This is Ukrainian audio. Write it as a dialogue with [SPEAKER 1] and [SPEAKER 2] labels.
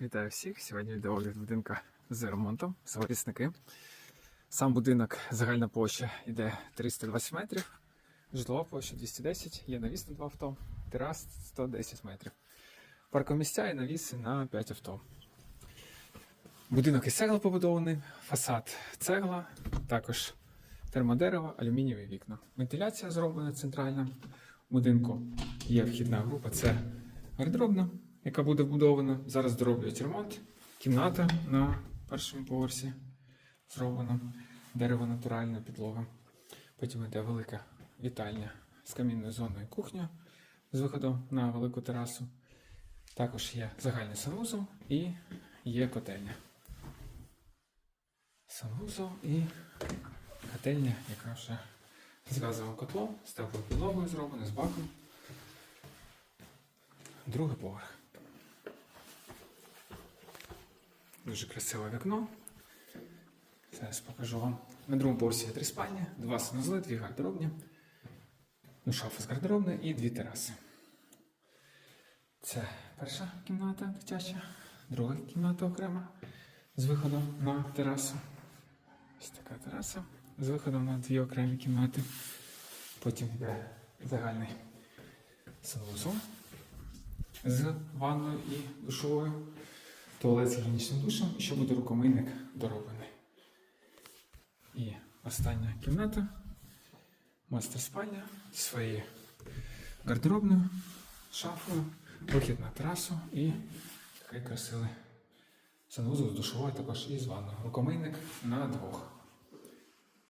[SPEAKER 1] Вітаю всіх! Сьогодні відеогляд будинка з ремонтом, завісники. Сам будинок, загальна площа йде 320 метрів, житлова площа 210, є навіс на 2 авто, терас 110 метрів. Паркомістя і навіси на 5 авто. Будинок із цегла побудований, фасад цегла, також термодерево, алюмінієві вікна. Вентиляція зроблена центральна. В будинку є вхідна група, це гардеробна, яка буде вбудована. Зараз дороблюють ремонт. Кімната на першому поверсі зроблена. Дерево натуральна підлога. Потім йде велика вітальня з камінною зоною кухня з виходом на велику терасу. Також є загальний санвузол і є котельня. Санвузол і котельня, яка вже з газовим котлом, з теплою підлогою зроблена, з баком. Другий поверх. Дуже красиве вікно. Зараз покажу вам. На другому поверсі є три спальні, два санузли, дві гардеробні, ну, шафа з гардеробною і дві тераси. Це перша кімната дитяча, друга кімната окрема з виходом на терасу. Ось така тераса з виходом на дві окремі кімнати. Потім йде загальний санвузол з ванною і душовою, туалет з гігієнічним душем, і ще буде рукомийник дороблений. І остання кімната, мастер спальня своєю гардеробною, шафою, вихід на терасу і такий красивий санвузол з душовою також і з ванною. Рукомийник на двох.